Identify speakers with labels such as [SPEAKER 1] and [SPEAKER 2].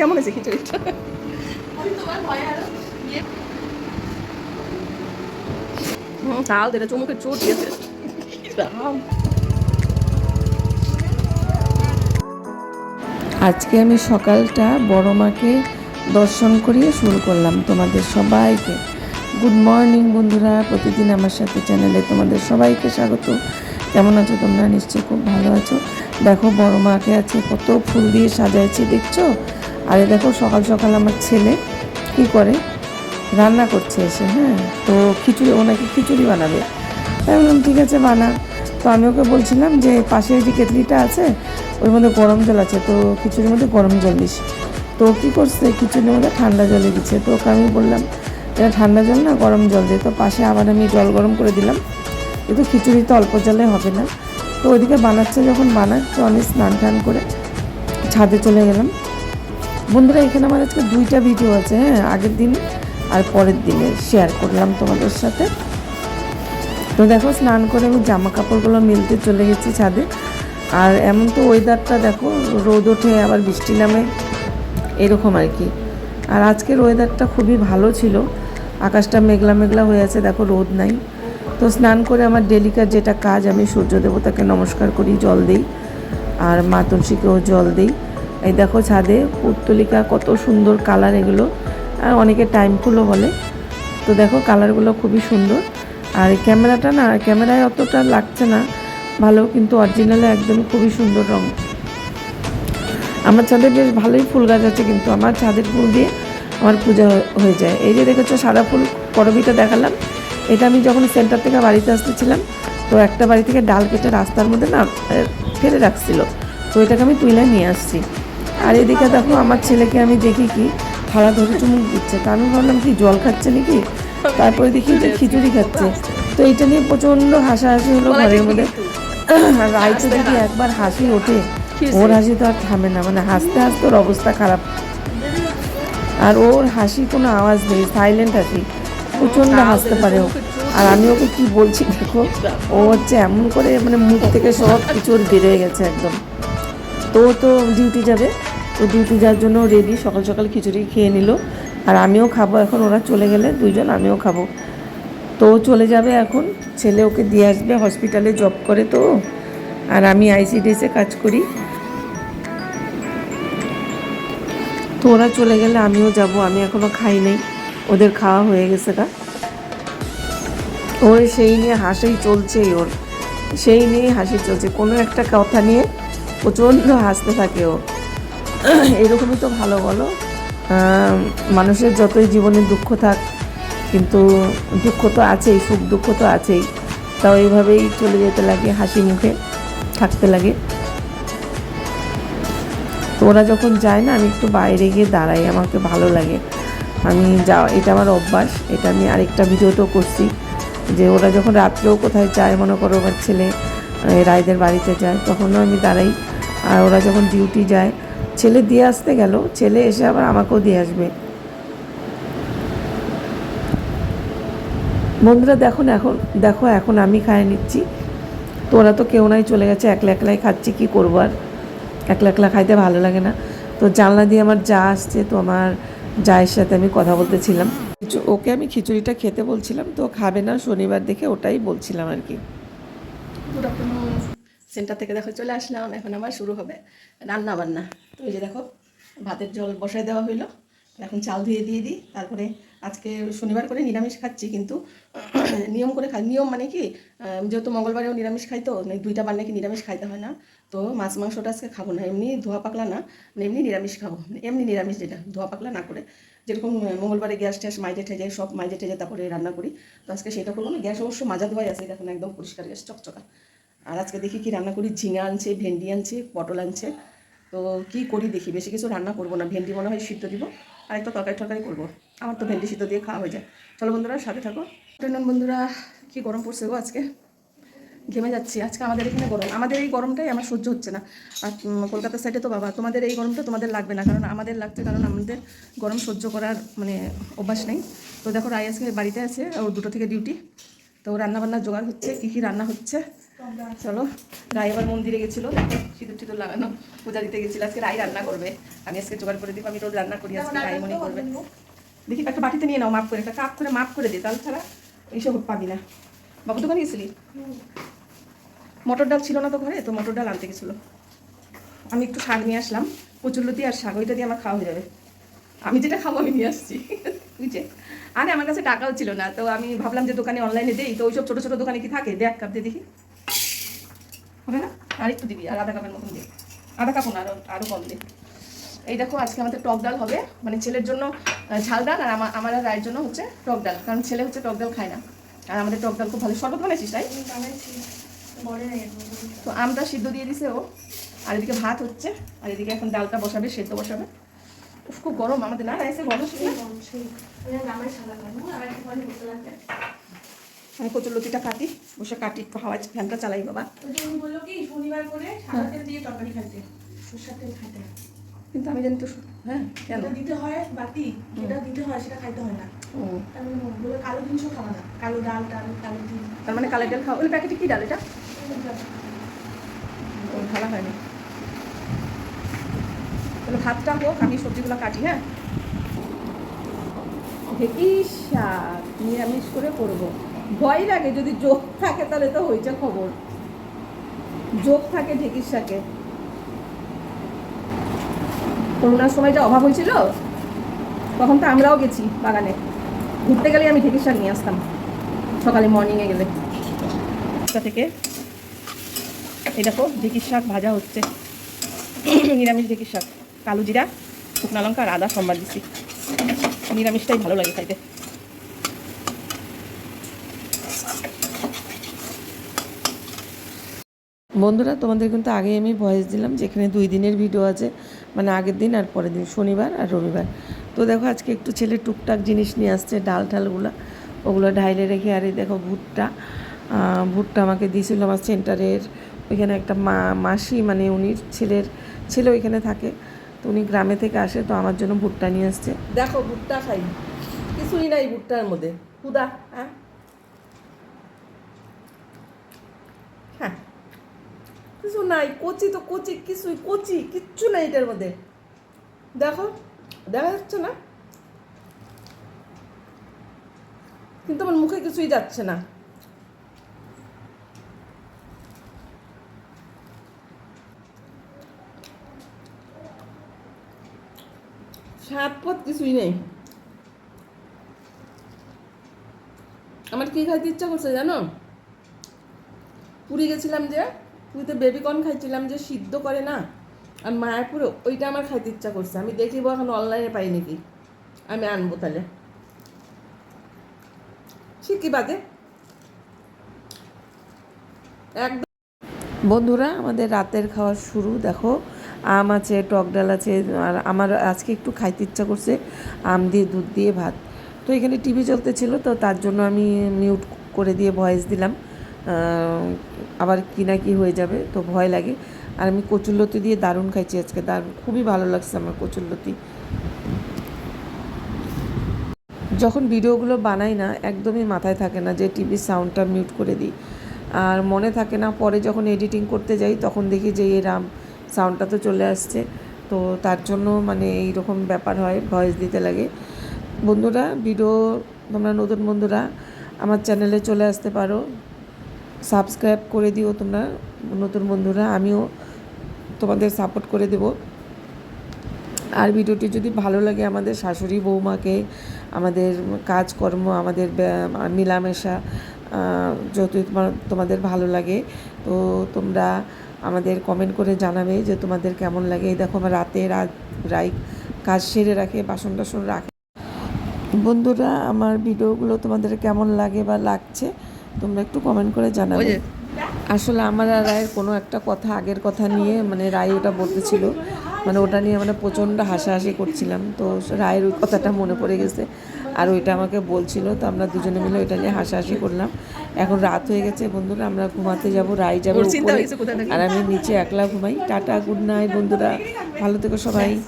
[SPEAKER 1] কেমন আছে খিচুড়িটা তাও চুমুকে চোট দিয়েছে
[SPEAKER 2] আজকে আমি সকালটা বড় মাকে দর্শন করিয়ে শুরু করলাম তোমাদের সবাইকে। গুড মর্নিং বন্ধুরা, প্রতিদিন আমার সাথে চ্যানেলে তোমাদের সবাইকে স্বাগত। কেমন আছো তোমরা? নিশ্চয়ই খুব ভালো আছো। দেখো, বড় মাকে আছে কত ফুল দিয়ে সাজাইছি, দেখছ? আরে দেখো, সকাল সকাল আমার ছেলে কি করে? রান্না করছে এসে হ্যাঁ? তো খিচুড়ি, ও নাকি খিচুড়ি বানাবে। তাই বললাম, ঠিক আছে, বানা। তো আমি ওকে বলছিলাম যে পাশে যে কেটলিটা আছে, ওর মধ্যে গরম জল আছে, তো খিচুড়ির মধ্যে গরম জল দিস। তো কী করছে, খিচুড়ির মধ্যে ঠান্ডা জলে দিচ্ছে। তো ওকে আমি বললাম, এটা ঠান্ডা জল না, গরম জল দিয়ে তো পাশে আবার আমি জল গরম করে দিলাম। কিন্তু খিচুড়ি তো অল্প জলে হবে না। তো ওইদিকে বানাচ্ছে যখন বানাচ্ছে আমি স্নান টান করে ছাদে চলে গেলাম। বন্ধুরা, এখানে আমার আজকে দুইটা ভিডিও আছে হ্যাঁ আগের দিন আর পরের দিনে শেয়ার করলাম তোমাদের সাথে। তো দেখো, স্নান করে আমি জামা কাপড়গুলো মিলতে চলে গেছি ছাদে। আর এমন তো ওয়েদারটা দেখো, রোদ ওঠে, আবার বৃষ্টি নামে, এরকম আর কি। আর আজকের ওয়েদারটা খুবই ভালো ছিল, আকাশটা মেঘলা মেঘলা হয়ে আছে, দেখো রোদ নাই। তো স্নান করে আমার ডেলিকার যেটা কাজ, আমি সূর্য দেবতাকে নমস্কার করি, জল দিই। আর মা তুলসীকেও জল দিই। এই দেখো ছাদে পুত্তলিকা কত সুন্দর কালার এগুলো। আর অনেকে টাইম ফুলও বলে। তো দেখো কালারগুলো খুবই সুন্দর। আর ক্যামেরাটা না, ক্যামেরায় অতটা লাগছে না। ভালো, কিন্তু অরিজিনালে একদম খুবই সুন্দর রং। আমার ছাদে বেশ ভালোই ফুল গাছ আছে, কিন্তু আমার ছাদের ফুল দিয়ে আমার পূজা হয়ে- হয়ে যায়। এই যে দেখেছ সাদা ফুল করবিটা দেখালাম। এটা আমি যখন সেন্টার থেকে বাড়িতে আসতেছিলাম, তো একটা বাড়ি থেকে ডাল কেটে রাস্তার মধ্যে না ফেলে রাখছিল। তো এটাকে আমি তুলে নিয়ে আসছি। আর এদিকে দেখো আমার ছেলেকে আমি দেখি কি থালা ধরে চুমুক দিচ্ছে। তা আমি ভাবলাম কি জল খাচ্ছে নাকি? তারপরে দেখি যে খিচুড়ি খাচ্ছে। তো এটা নিয়ে প্রচণ্ড হাসাহাসি হলো ঘরের মধ্যে। আর রাইতে যদি একবার হাসি ওঠে ওর হাসি তো আর থামে না মানে হাসতে হাসতে ওর অবস্থা খারাপ। আর ওর হাসি কোনো আওয়াজ নেই সাইলেন্ট হাসি। প্রচণ্ড হাসতে পারে ও। আর আমি ওকে কি বলছি দেখো ও হচ্ছে এমন করে মানে মুখ থেকে সব কিছু ওর বেরোয় গেছে একদম। তো তো ডিউটি যাবে। তো ডিউটি যাওয়ার জন্য রেডি সকাল সকাল খিচুড়ি খেয়ে নিল। আর আমিও খাব, এখন ওরা চলে গেলে দুইজন, আমিও খাব। তো চলে যাবে এখন, ছেলে ওকে দিয়ে আসবে হসপিটালে জব করে তো। আর আমি আইসিডিএসে কাজ করি। তো ওরা চলে গেলে আমিও যাব, আমি এখনও খাই নাই, ওদের খাওয়া হয়ে গেছে গা। ওর সেই নিয়ে হাসেই চলছেই ওর, সেই নিয়েই হাসি চলছে, কোনো একটা কথা নিয়ে প্রচণ্ড হাসতে থাকে ও। এরকমই তো ভালো বলো। মানুষের যতই জীবনে দুঃখ থাক, কিন্তু দুঃখ তো আছেই, সুখ দুঃখ তো আছেই। তাও এইভাবেই চলে যেতে লাগে, হাসি মুখে থাকতে লাগে। তো ওরা যখন যায় না, আমি একটু বাইরে গিয়ে দাঁড়াই, আমাকে ভালো লাগে। আমি যা, এটা আমার অভ্যাস, এটা আমি আরেকটা ভিডিওতেও করছি। যে ওরা যখন রাত্রেও কোথায় যায়, মনে করো আমার ছেলে রায়দের বাড়িতে যায়, তখনও আমি দাঁড়াই। আর ওরা যখন ডিউটি যায় ছেলে দিয়ে আসতে গেল, ছেলে এসে আবার আমাকেও দিয়ে আসবে। বন্ধুরা দেখুন এখন, দেখো এখন আমি খাই নিচ্ছি। তো ওরা তো কেউ নাই, চলে গেছে, একলা একলাই খাচ্ছি, কি করব আর? একলা একলা খাইতে ভালো লাগে না। তো জানলা দিয়ে আমার যা আসছে, তো আমার জায়ের সাথে আমি কথা বলতেছিলাম ওকে আমি খিচুড়িটা খেতে বলছিলাম, তো খাবে না, শনিবার দেখে ওটাই বলছিলাম আর কি।
[SPEAKER 1] সেন্টার থেকে দেখো চলে আসলাম, এখন আবার শুরু হবে রান্না বান্না। তো এই যে দেখো, ভাতের জল বসায় দেওয়া হইল। এখন চাল ধুয়ে দিয়ে দিই, তারপরে আজকে শনিবার করে নিরামিষ খাচ্ছি, কিন্তু নিয়ম করে খাই নিয়ম মানে কি যেহেতু মঙ্গলবারেও নিরামিষ খাই তো মানে দুইটা বার নাকি নিরামিষ খাইতে হয় না। তো মাছ মাংসটা আজকে খাব না, এমনি ধোয়া পাকলা না মানে এমনি নিরামিষ খাব মানে এমনি নিরামিষ যেটা, ধোয়া পাকলা না করে। যেরকম মঙ্গলবারে গ্যাস ট্যাস মাইজে ঠেজে, সব মাইজে ঠেজে তারপরে রান্না করি। তো আজকে সেটা করব না, গ্যাস অবশ্য মাজা ধোয়াই আছে দেখুন একদম পরিষ্কার, গ্যাস চকচকা। আর আজকে দেখি কি রান্না করি, ঝিঙা আনছে, ভেন্ডি আনছে, পটল আনছে। তো কি করি দেখি, বেশি কিছু রান্না করব না। ভেন্ডি মনে হয় সিদ্ধ দিব, আর একটা তরকারি টরকারি করব। আমার তো ভেন্ডি সিদ্ধ দিয়ে খাওয়া হয়ে যায়। চলো বন্ধুরা, সাথে থাকো। আফটারনুন বন্ধুরা, কি গরম পড়ছে গো আজকে? ঘেমে যাচ্ছি। আজকে আমাদের এখানে গরম। আমাদের এই গরমটাই আমার সহ্য হচ্ছে না। আর কলকাতার সাইডে তো বাবা, তোমাদের এই গরমটা তোমাদের লাগবে না। কারণ আমাদের লাগছে কারণ আমাদের গরম সহ্য করার মানে অভ্যাস নেই। তো দেখো রায় আজকে বাড়িতে আছে ও দুটো থেকে ডিউটি তো রান্না বান্নার জোগাড় হচ্ছে, কী কী রান্না হচ্ছে। চলো রাই আবার মন্দিরে গেছিল সিঁদুর টিঁদুর লাগানো, পূজা দিতে গেছিল। আজকে রাই রান্না করবে। আমি আজকে জোগাড় করে দিব, আমি রোজ রান্না করি, আজকে রাই মনে করবে। দেখি, একটা বাটিতে নিয়ে নাও, মাপ করে, একটা কাপ করে মাপ করে দে, তাহলে ছাড়া এইসব পাবি না। বাবু, দোকানে গেছিলি? মটর ডাল ছিল না তো ঘরে, তো মটর ডাল আনতে গেছিল। আমি একটু শাক নিয়ে আসলাম কচুরলতি আর শাক, ওইটা দিয়ে আমার খাওয়া হয়ে যাবে। আমি যেটা খাব, আমি নিয়ে আসছি। বুঝছে আরে, আমার কাছে টাকাও ছিল না, তো আমি ভাবলাম যে দোকানে অনলাইনে দেই, তো ওইসব ছোটো ছোটো দোকানে কি থাকে? দেখ কাপ দিয়ে দেখি। হবে না? আর একটু দিবি আর আধা কাপের মতন দে। আধা কাপ না আরও আরও কম দে। এই দেখো আজকে আমাদের টক ডাল হবে। মানে ছেলের জন্য ঝাল ডাল আর আমার রায়ের জন্য হচ্ছে টক ডাল। কারণ ছেলে হচ্ছে টক ডাল খায় না। আর আমাদের টক ডাল খুব ভালো। শরবত বানাইছিস তাই? তো আমটা সিদ্ধ দিয়ে দিছে ও। আর এদিকে ভাত হচ্ছে। আর এদিকে এখন ডালটা বসাবে সেদ্ধ বসাবে। খুব গরম। আমাদের না রাইসে গরম আমি কচুর লতিটা কাটি বসে কাটি একটু হাওয়া ফ্যানটা চালাই বাবা।
[SPEAKER 3] বলল কি? শনিবার করে তেল দিয়ে তরকারি খাইতে।
[SPEAKER 1] কিন্তু আমি জানি তো হ্যাঁ কেন?
[SPEAKER 3] দিতে হয় বাতি যেটা দিতে হয় সেটা খাইতে হয় না।
[SPEAKER 1] ও।
[SPEAKER 3] তার মানে বলে কালো জিনিসও খাওয়া না। কালো ডাল ডাল কালো ডিম
[SPEAKER 1] তার মানে ডাল খাওয়া ওই প্যাকেটে কি ডাল এটা? ও হয়নি। তাহলে ভাতটা হোক আমি সবজিগুলো কাটি হ্যাঁ? ঢেকি শাক নিরামিষ করে করব। ভয় লাগে, যদি যোগ থাকে তাহলে তো হয়েছে খবর। যোগ থাকে ঢেকির শাকে। করোনার সময় যে অভাব হয়েছিল, তখন তো আমরাও গেছি বাগানে। ঘুরতে গেলে আমি ঢেকির শাক নিয়ে আসতাম, সকালে মর্নিংয়ে গেলে। থেকে। এই দেখো, ঢেকির শাক ভাজা হচ্ছে। নিরামিষ ঢেকির শাক। কালো জিরা, শুকনা লঙ্কা আর আদা সম্বার দিচ্ছি। নিরামিষটাই ভালো লাগে খাইতে।
[SPEAKER 2] বন্ধুরা, তোমাদের কিন্তু আগেই আমি ভয়েস দিলাম যেখানে দুই দিনের ভিডিও আছে মানে আগের দিন আর পরের দিন, শনিবার আর রবিবার। তো দেখো, আজকে একটু ছেলে টুকটাক জিনিস নিয়ে আসছে, ডাল ঠালগুলো ওগুলো ঢাইলে রেখে, আর এই দেখো ভুট্টা। ভুট্টা আমাকে দিয়েছিল আমার সেন্টারের, ওইখানে একটা মা, মাসি মানে উনি ছেলের ছেলে ওইখানে থাকে। তো উনি গ্রামে থেকে আসে, তো আমার জন্য ভুট্টা নিয়ে আসছে।
[SPEAKER 1] দেখো, ভুট্টা খাই। কিছুই নাই ভুট্টার মধ্যে। হুদা হ্যাঁ হ্যাঁ? কিছু নাই, কচি তো কচি, কিছুই কচি, কিচ্ছু নাই এটার মধ্যে। দেখো, দেখা যাচ্ছে না? কিন্তু আমার মুখে কিছুই যাচ্ছে না। স্বাদ পথ কিছুই নেই। আমার কি খাইতে ইচ্ছা করছে জানো? পুরী গেছিলাম যে পুরীতে বেবিকর্ন খাইছিলাম যে সিদ্ধ করে না, আর মায়াপুরে ওইটা আমার খাইতে ইচ্ছা করছে। আমি দেখিব এখন অনলাইনে পাই নাকি। আমি আনব তাহলে। কি বাদে একদম।
[SPEAKER 2] বন্ধুরা, আমাদের রাতের খাওয়া শুরু। দেখো, আম আছে, টক ডাল আছে, আর আমার আজকে একটু খাইতে ইচ্ছা করছে আম দিয়ে, দুধ দিয়ে, ভাত। তো এখানে টিভি চলতেছিল, তো তার জন্য আমি মিউট করে দিয়ে ভয়েস দিলাম। আবার কি না কি হয়ে যাবে, তো ভয় লাগে। আর আমি কচুরলতি দিয়ে দারুণ খাইছি আজকে, দারুণ, খুবই ভালো লাগছে আমার কচুরলতি যখন ভিডিওগুলো বানাই না, একদমই মাথায় থাকে না যে টিভির সাউন্ডটা মিউট করে দিই। আর মনে থাকে না, পরে যখন এডিটিং করতে যাই, তখন দেখি যে এই রাম, সাউন্ডটা তো চলে আসছে। তো তার জন্য মানে এইরকম ব্যাপার হয়, ভয়েস দিতে লাগে। বন্ধুরা, ভিডিও, তোমরা নতুন বন্ধুরা, আমার চ্যানেলে চলে আসতে পারো। সাবস্ক্রাইব করে দিও তোমরা নতুন বন্ধুরা আমিও তোমাদের সাপোর্ট করে দেবো। আর ভিডিওটি যদি ভালো লাগে আমাদের শাশুড়ি বৌমাকে আমাদের কাজকর্ম আমাদের মেলামেশা আহ, তোমার তোমাদের ভালো লাগে তো তোমরা আমাদের কমেন্ট করে জানাবে যে তোমাদের কেমন লাগে। এই দেখো আমার রাতে রাত রাই কাজ সেরে রাখে বাসন টাসন রাখে। বন্ধুরা আমার ভিডিওগুলো তোমাদের কেমন লাগে বা লাগছে তোমরা একটু কমেন্ট করে জানাবে। আসলে আমার আর রায়ের কোনো একটা কথা আগের কথা নিয়ে মানে রায় ওটা বলতেছিল। মানে ওটা নিয়ে মানে প্রচণ্ড হাসাহাসি করছিলাম। তো রায়ের ওই কথাটা মনে পড়ে গেছে। আর ওইটা আমাকে বলছিল তো আমরা দুজনে মিলে ওইটা নিয়ে হাসাহাসি করলাম। এখন রাত হয়ে গেছে বন্ধুরা আমরা ঘুমাতে যাব রায় যাবে? আর আমি নিচে একলা ঘুমাই। টাটা গুড নাইট বন্ধুরা। ভালো থেকো সবাই।